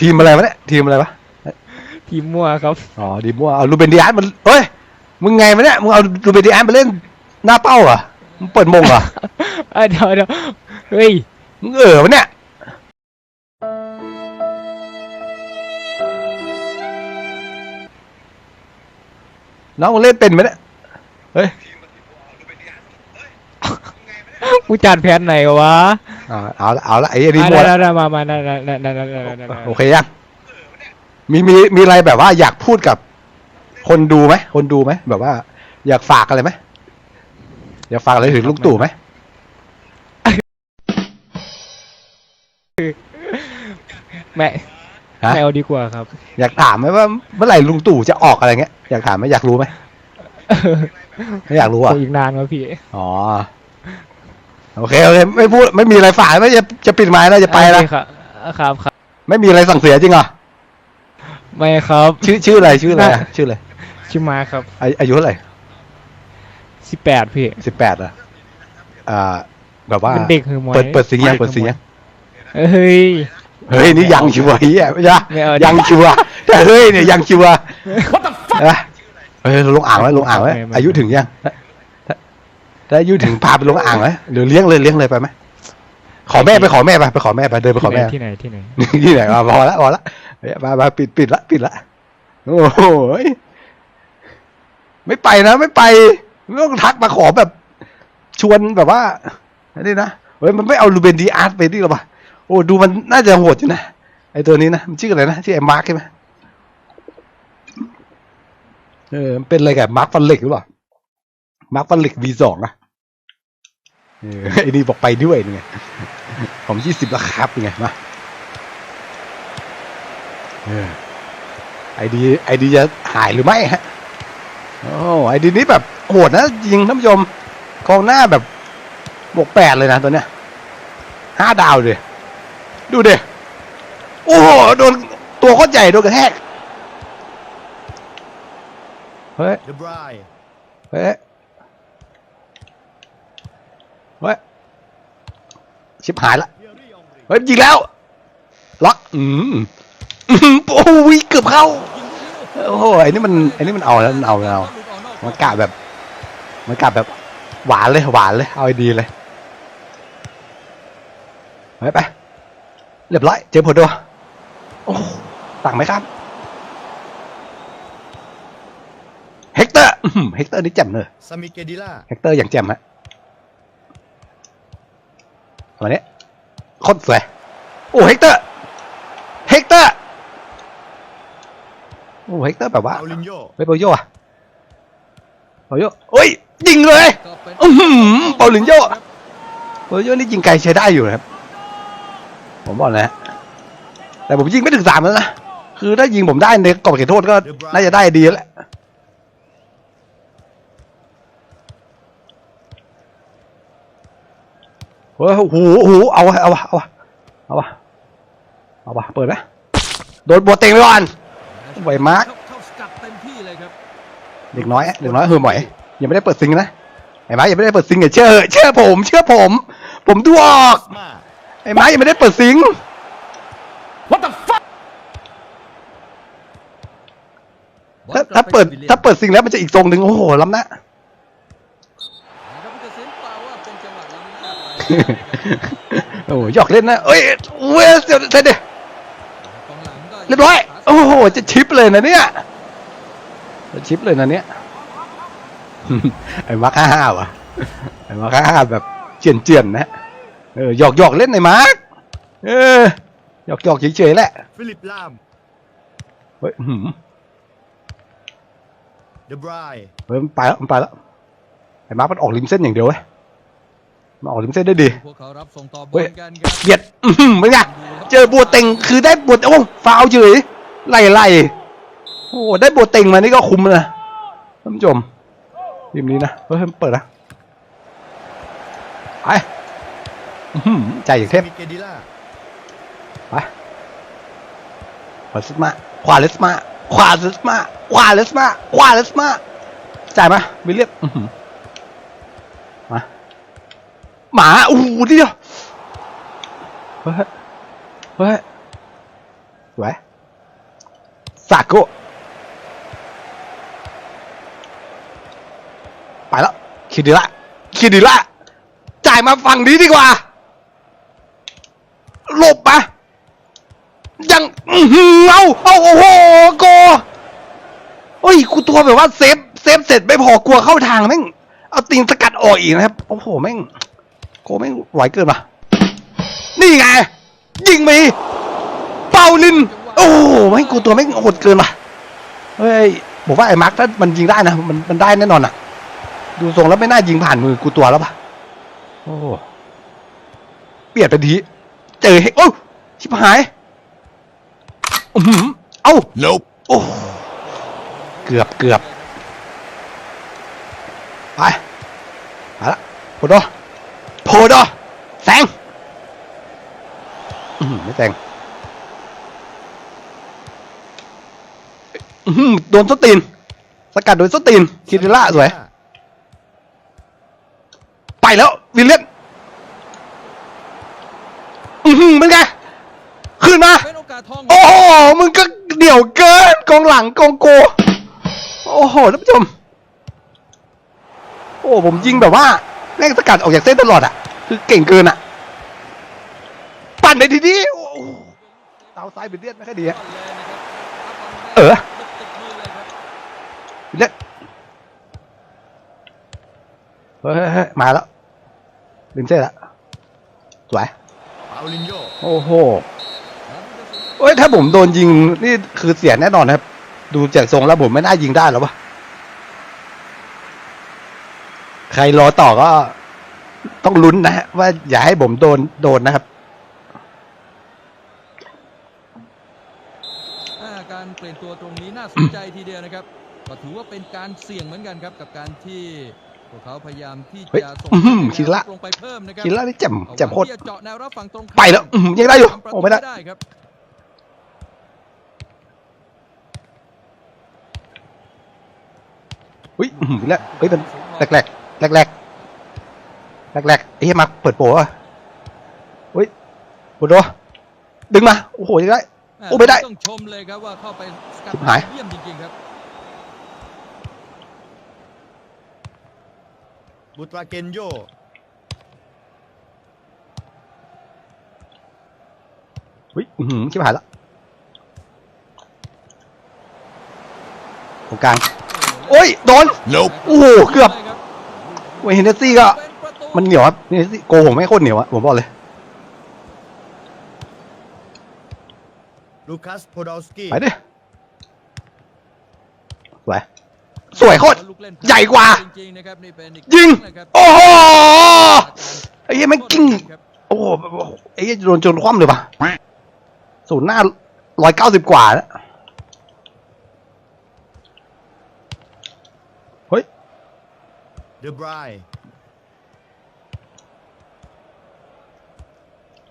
ทีมอะไรวะเนี่ยทีมอะไรวะทีมมั่วครับ อ๋อดีมั่วเอาลูเบนดิอาร์มันเฮ้ยมึงไงวะเนี่ยมึงเอาลูเบนดิอาร์มาเล่นหน้าเป้าเหรอมึงเปิดมงเหรอเอ้ยเดี๋ยวเดี๋ยวเฮ้ยมึงเออวะเนี่ยน้องมึงเล่นเป็นไหมเนี่ยเฮ้ย ผู้จัดแพนไหนวะอ่าเอาละเอาละไอ้รีโมทมามาโอเคยังมีมีมีอะไรแบบว่าอยากพูดกับ คนดูไหมคนดูไหมแบบว่า อยากฝากอะไรไหมอยากฝากอะไรถึงลุงตู่ไหมแม่ไม่เอาดีกว่าครับ อยากถามไหมว่าเมื่อไหร่ลุงตู่จะออกอะไรเงี้ยอยากถามไหมอยากรู้ไหมไม่อยากรู้อะอีกนานครับพี่อ๋อ โอเคโอเคไม่พูดไม่มีอะไรฝากไม่จะจะปิดไม้แล้วจะไปแล้วโอเคครับครับครับ ไม่มีอะไรสั่งเสียจริงเหรอไม่ครับ ชื่อชื่ออะไรชื่ออะไรอะน่ะชื่ออะไรชื่อมาครับอาอายุเท่าไหร่สิบแปดพี่สิบแปดอะอ่าแบบว่าเป็นเด็กหือหมอยเปิดเปิดสิงยังเปิดสิงยังเฮ้ยเฮ้ยนี่ยังชัวร์เฮียไม่ใช่ไม่เอายังชัวร์แต่เฮ้ยเนี่ยยังชัวร์เอ้ยเฮ้ยลงอ่างไว้ลงอ่างไว้ไม่ไม่อายุถึงยังถ้า ถ้าอายุถึงพาไปลงอ่างไหมหรือเลี้ยงเลยเลี้ยงเลยไปไหมขอแม่ไปขอแม่ไปไปขอแม่ไปเดินไปขอแม่ที่ไหนที่ไหนที่ไหนมาพอละพอละเฮ้ยมามาปิดปิดละปิดละโอ้โหยไม่ไปนะ ไม่ไปไม่ต้องทักมาขอแบบ ชวนแบบว่าอันนี้นะเฮ้ยมันไม่เอาลูเบนดีอาร์ตไปดิหรอปะโอ้ดูมันน่าจะโหดอยู่นะไอตัวนี้นะมันชื่ออะไรนะชื่อไอมาร์คใช่ไหมเออมันเป็นอะไรกับมาร์คฟันเล็กหรือเปล่า มาร์คฟันเล็ก V สองอะเออไอ้นี่บอกไปด้วยนี่ไงผมยี่สิบแล้วครับนี่ไงมาเออไอดีไอดีจะหายหรือไม่ฮะโอ้ไอดีนี้แบบโหดนะจริงท่านผู้ชมกองหน้าแบบบวกแปดเลยนะตัวเนี้ยห้าดาวเลยดูเดโอ้โหโดนตัวโคตรใหญ่โดนกระแทกเฮ้ยเดบรายเฮ้ย เฮ้ยชิบหายละเทียรี่องรีเฮ้ยยิงแล้วล็อกอืมอืมโอ้ยเกือบเข้าโอ้โหไอ้นี่มันไอ้นี่มันเอาแล้วมันเอาแล้วมันกะแบบ มันกะแบบ หวานเลยหวานเลย เอาไอ้ดีเลยไปไปเรียบร้อยเจอผลด้วยโอ้สั่งไหมครับเฮกเตอร์อื้อหือเฮกเตอร์นี่แจ่มเลยซามิเกดิล่าแฮกเตอร์อย่างแจ่มฮะตั วนี้โคตรสวย โอ้เฮกเตอร์ เฮกเตอร์ โอ้เฮกเตอร์แบบว่าเปาลินโยเฮ้ยเปาโยอะเปาโยโอ้ยยิงเลยอื้อหือเปาลินโยเปาลินโยนี่ยิงไกลใช้ได้อยู่นะครับ ผมบอกนะฮะแต่ผมยิงไม่ถึงสามแล้วนะ คือถ้ายิงผมได้ในกรอบเขตโทษก็น่าจะได้ดีแล้วแหละ เฮ้ยโอ้โหโอ้โหเอาวะเอาวะเอาวะเอาวะเอาวะเปิดไหมโดนบวเต็งไปก่อนไหวมาร์คเข้าสกัดเต็มที่เลยครับเด็กน้อยอะเด็กน้อยเฮือหมอยยังไม่ได้เปิดซิงค์นะไอ้มาร์คยังไม่ได้เปิดซิงค์อย่าเชื่อเชื่อผม เชื่อผม ผมดูออกมาไอ้มาร์คยังไม่ได้เปิดซิงค์ What the fuck ถ้าถ้าเปิดถ้าเปิดซิงค์แล้วมันจะอีกทรงหนึ่งโอ้โหล้ำนะ ครับผู้ตัดสินเปล่าว่าเป็นจังหวะล้ำหน้าไป โอ้โหหยอกเล่นนะเอ้ยเว้ยเดี๋ยวเสร็จดิกองหลังก็เรียบร้อยโอ้โหจะชิปเลยนะเนี่ยจะชิปเลยนะเนี่ยไอ้มาร์คห้าห้าวะไอ้มาร์คห้าห้าแบบเจียนเจียนๆนะเออหยอกหยอกเล่นไอ้มาร์คเออหยอกหยอกเฉยๆแหละฟิลิปลามเฮ้ยอื้อหือเดบรายเฮ้ยมันไปแล้วมันไปแล้วไอ้มาร์คมันออกริมเส้นอย่างเดียวเว้ย มันออกริมเส้นได้ดีพวกเขารับส่งต่อบอเว้ลยกันครับเบียดอื้อหือเป็นไงเจอบัวเต็งคือได้บัวโอ้ฟาวเฉยไล่ไล่โอ้ได้บัวเต็งมานี่ก็คุ้มเลยนะท่านผู้ชมทีมนี้นะเฮ้ยมันเปิดนะไปอื้อหือใจอย่างเทซาพมิเกดิล่าไปขวาเลสมาขวาเลสมาขวาเลสมาขวาเลสมาขวาเลสมาจ่ายมาวิลเลียมอื้อหือมา หมาอู้เดียวเฮ้ยเฮ้ยสวยซาโกไปแล้วคิดดีละคิดดีละจ่ายมาฝั่งนี้ดีกว่าหลบมายังอื้อหือเอาเอาโอ้โหโกโอ้ยกูตัวแบบว่าเซฟเซฟเสร็จไม่พอกลัวเข้าทางแม่งเอาตีนสกัดออกอีกนะครับ โอ้โหแม่ง โกแม่งไหวเกินมานี่ไง ยิงมี เป่าลิน โอ้โหแม่งกูตัวแม่งโหดเกินว่ะเฮ้ยผมว่าไอ้มาร์คถ้ามันยิงได้นะ มันมันได้แน่นอนนะดูทรงแล้วไม่น่ายิงผ่านมือกูตัวแล้วปะโอ้โหเปลี่ยนไปทีเจอเฮ้ยโอ้ชิบหายอือหือเอ้า Nope. โอ้เกือบเกือบไปมาละโพโดโพ โดแซงอื้อหือไม่แซงอื้อหือโดนสตีน สกัดโดยสตีนคิริล่าสวย ไปแล้ว วิลเลียนอือหือเป็นไง ขึ้นมาเป็นโอกาสทองโอ้โห มึงก็เดี่ยวเกินกองหลังกองโก โอ้โหท่านผู้ชม โอ้ผมยิงแบบว่าแม่งสกัดออกจากเส้นตลอดอะ คือเก่งเกินอะ ปั่นในทีนี้โอ้โหเท้าซ้ายเป็นเลียดไม่ค่อยดีอะเลยนะครับเออติดมือเลยครับเลียดเฮ้ยเฮ้ยเฮ้ยมาแล้วลิมเซ่ละสวย Paulinho. โอ้โหเอ้ยถ้าผมโดนยิงนี่คือเสียแน่นอนนะครับ ดูจากทรงแล้วผมไม่น่ายิงได้แล้ววะใครรอต่อก็ ต้องลุ้นนะฮะว่าอย่าให้ผมโดนโดนนะครับอ่าการเปลี่ยนตัวตรงนี้น่าสนใจทีเดียวนะครับก็ถือว่าเป็นการเสี่ยงเหมือนกันครับ กับการที่พวกเขาพยายามที่เฮ้ยจะส่งอื้อหือคิดละลงไปเพิ่มนะครับคิดแล้วนี่แจ่มแจ่มโคตรเอาที่จะเจาะแนวรับฝั่งตรงข้ามไปแล้วอื้อหือยังได้อยู่ทำประโอ้ตูไม่ได้ได้ครับอุ้ยอื้อหือแล้วเฮ้ยมันแรกแรกแรกแรกแรก แรกๆไอ้เหี้ยมาเปิดโปรอะอุ้ยโอ้โหดึงมา โอ้โหยังได้ โอ้ไม่ได้ต้องชมเลยครับว่าเข้าไปสกัดชิบหายเยี่ยมจริงๆครับ Butrakenjo. อุ้ยอื้อหือชิบหายแล้วตรงกลาง โอ้ย โดน Nope. โอ้โห เกือบลยครับเวยเฮนเนสซี่ก็เป็นประตู มันเหนียวครับเฮนเนสซี่โกผมไม่โคตรเหนียวอะผมบอกเลย Lukas Podolski. ไปดิสวยสวยโคตรลูกเล่นใหญ่กว่าจริงๆนะครับนี่เป็นอีกยิงนะครับโอ้โหการไอ้เหี้ยแม่งกิ้งครับโอ้โหไอ้เหี้ยโดนจนคว่ำเลยปะศูนย์หน้าร้อยเก้าสิบกว่าแล้วเฮ้ย De Bruyne.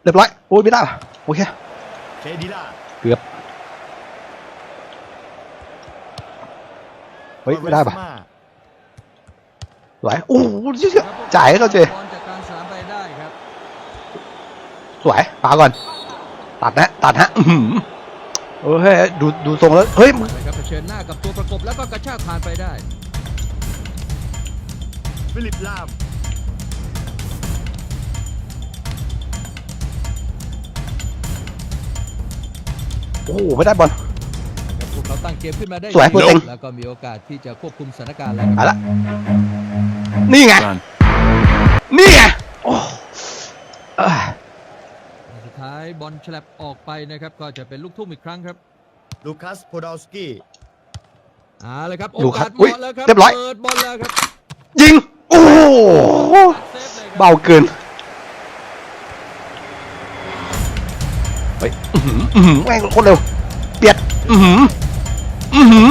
เรียบร้อยโอ้ยไม่ได้ว่ะโอเค Kedira. เกือบเฮ้ยไม่ได้ปะ Quaresma. สวยโอ้โหเชี่ยจ่ายให้เขาเจบอลจากกลางสนามไปได้ครับสวยปาก่อน ตัดนะตัดฮะอื้อหือเฮ้ยดูดูทรงแล้วเฮ้ยมึงนะครับเผชิญหน้ากับตัวประกบแล้วก็กระชากผ่านไปได้ Philip Lam. โอ้โหไม่ได้บอลครับพวกเขาตั้งเกมขึ้นมาได้สวยดีโปรเต็ง แล้วก็มีโอกาสที่จะควบคุมสถานการณ์แล้วคเอารับละนี่ไง Run. นี่ไงโอ้เอ้ยสุดท้ายบอลฉลับออกไปนะครับ ก็จะเป็นลูกทุ่มอีกครั้งครับ Lukas Podolski. เอาเลยครับโอดูครักาบสอุ๊ยเหมาะแล้วครับเรียบร้อย เปิดบอลแล้วครับยิง โอ้โหเซฟเลยครับ เบาเกิน ฮ้ยอื้อหืออื้อหือแม่งโคตรเร็วเปียดอือหืออือหือ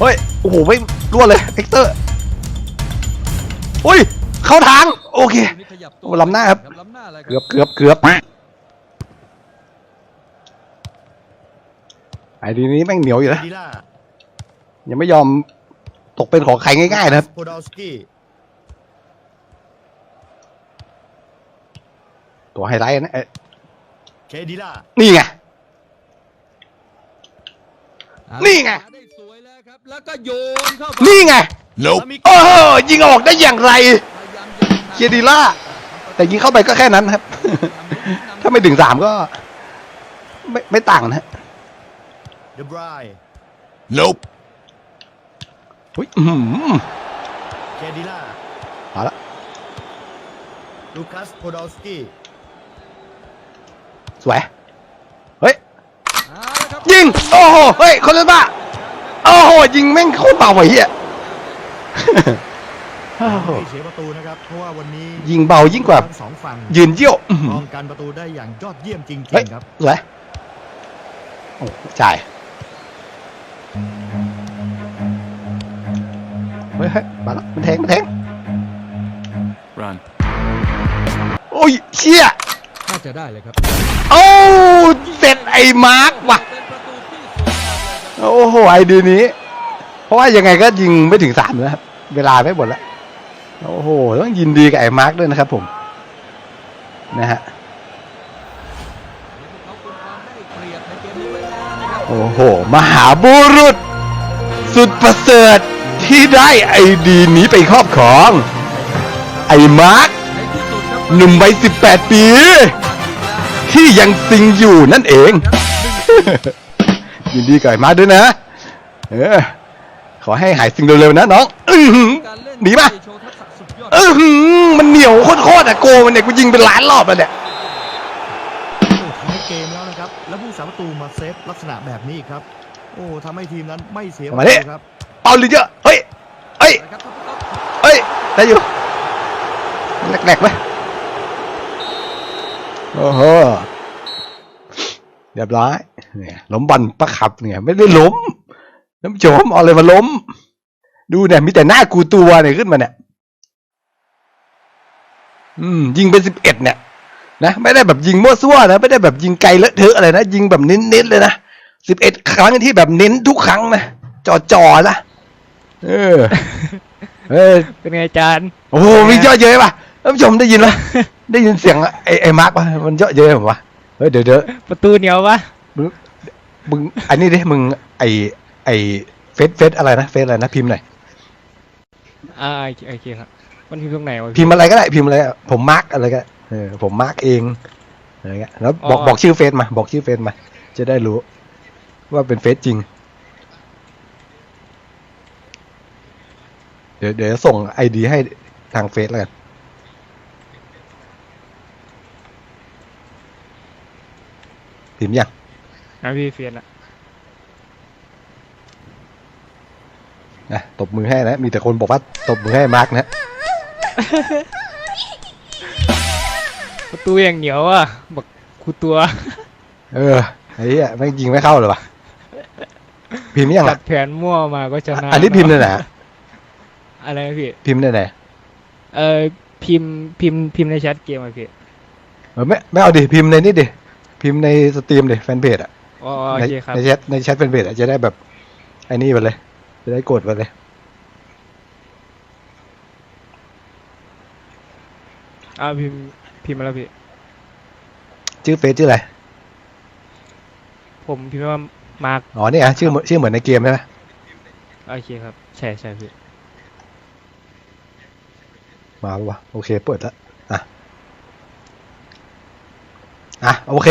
เฮ้ย โอ้โหไม่รั่วเลยเอ็กเตอร์อุ้ย เข้าทาง โอเคนี่ขยับตัวโอ้ล้ำหน้าครับล้ำหน้าเลยคเกือรับบเกือบเกือบไอ้ทีนี้แม่งเหนียวอยู่นะ Kedira. ยังไม่ยอมตกเป็นของใครง่ายๆนะครับ ตัวไฮไลท์นะเอ๊ะเคดิล่านี่ไงเอานี่ไง ได้สวยแล้วครับแล้วก็โยนเข้าไปนี่ไง Nope โอ้โหยิงออกได้อย่างไร พยายามจะเคียดีล่า แต่ยิงเข้าไปก็แค่นั้นครับ ถ้าไม่ถึงสามก็ ไม่ไม่ต่างนะฮะเดบราย Nope. อุ๊ยอื้อหือเคดิล่า เอาละลูคัสโพดอลสกี้ สวย เฮ้ยเอาละครับยิง โอ้โห เฮ้ยคนละบ้าโอ้โห ยิงแม่งโคตรเบาไอ้เหี้ยโอ้โหไม่เสียประตูนะครับ เพราะว่าวันนี้ยิงเบายิ่งกว่าทั้งสองฝั่งยืนเยี่ยวอื้อหือป้องกันประตูได้อย่างยอดเยี่ยมจริงเฮ้ยๆครับสวยโอ้จ่ายเฮ้ยเฮ้ยมาแล้วมันแทงมันแทง Run. โอ้ยเชี่ย น่าจะได้เลยครับ โอ้เสร็จไอ้มาร์กว่ะ โอ้โห ไอดีนี้ เพราะว่ายังไงก็ยิงไม่ถึงสามนะครับ เวลาไม่หมดแล้ว โอ้โห ต้องยินดีกับไอ้มาร์กด้วยนะครับผม นะฮะ โอ้โห มหาบุรุษ สุดประเสริฐที่ได้ไอดีนี้ไปครอบครอง ไอ้มาร์กหนุ่มวัยสิบแปดปี ที่ยังซิงอยู่นั่นเอง ยินดีกับไอ้มาร์กด้วยนะ เออ ขอให้หายซิงเร็วๆนะน้องอื้อหือการเล่นหนีป่ะที่โชว์ทักษะสุดยอดเออหือมันเหนียวโคตรๆอะโกมันเนี่ยกูยิงเป็นล้านรอบแล้วเนี่ยโอ้ท้ายเกมแล้วนะครับ แล้วผู้สาประตูมาเซฟลักษณะแบบนี้อีกครับ โอ้ทำให้ทีมนั้นไม่เสียประมาดิตูครับเอาลิเยอะ เฮ้ย เฮ้ย นะครับท่านผู้ชมเฮ้ย ได้อยู่แหลกๆไหม โอ้โหเรียบร้อยเนี่ยล้มบอลประขับเนี่ย ไม่ได้ล้ม น้ำโจมเอาอะไรมาล้ม ดูเนี่ยมีแต่หน้ากูตัวเนี่ยขึ้นมาเนี่ย อืม ยิงเป็นสิบเอ็ดเนี่ยนะไม่ได้แบบยิงมั่วซั่วนะไม่ได้แบบยิงไกลเลอะเทอะอะไรนะยิงแบบเน้นๆเลยนะสิบเอ็ดครั้งที่แบบเน้นทุกครั้งนะจ่อๆนะเออ เออเป็นไงอาจารย์โอ้โหมีเยอะเย้ยป่ะ ท่านผู้ชมได้ยินไหมได้ยินเสียงไอ้ไอ้มาร์กป่ะมันเยอะเย้ยผมวะเฮ้ยเดี๋ยวเดี๋ยวประตูเหนียวปะมึงมึงอันนี้ดิมึงไอ้ไอ้เฟซเฟซอะไรนะเฟซอะไรนะพิมพ์หน่อยอ่าโอเคโอเคครับมันพิมพ์ตรงไหนวะพิพี่มพ์อะไรก็ได้พิมพ์อะไรอะผมมาร์กอะไรก็ได้เออผมมาร์กเองอะไรเงี้ยแล้วบอกอ๋อบอกชื่อเฟซมาบอกชื่อเฟซมา จะได้รู้ ว่าเป็นเฟซจริง เดี๋ยวเดี๋ยวส่งไอดีให้ทางเฟซแล้วกัน พิมยังนะพี่เฟียนอะนะตบมือให้นะ มีแต่คนบอกว่าตบมือให้มาร์กนะ ประตูอย่างเหนียวอะบักคูตัว เออไอ้เหี้ยไม่งยิงไม่เข้าเลยวะพิมพ์ยังจัอะดแผนมั่วมาก็ชนะอันนี้พิมพ์ในไหนะอะไรนะพี่ พิมพ์ในไหนเออพิมพ์พิมพ์พิมพ์ในแชทเกมอะพี่ เออไม่ไม่เอาดิพิมพ์ในนี่ดิ พิมพ์ในสตรีมดิแฟนเพจอะอ๋อโอในเคครับ ในแชทในแชทแฟนเพจอะจะได้แบบไอ้นี่ไปเลย จะได้กดไปเลย อ่าพิมพ์พิมพ์มาแล้วพี่ ชื่อเฟซชื่ออะไร ผมพิมพ์ว่ามาร์กอ๋อนี่อะชื่อเหมือนชื่อเหมือนในเกมใช่ไหมโอเคครับ ใช่ใช่พี่ มาปะวะโอเค เปิดแล้วอะ อะ โอเค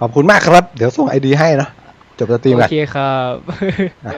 ขอบคุณมากครับ เดี๋ยวส่งไอดีให้เนาะจบสตรีมโอกัน เคครับอะ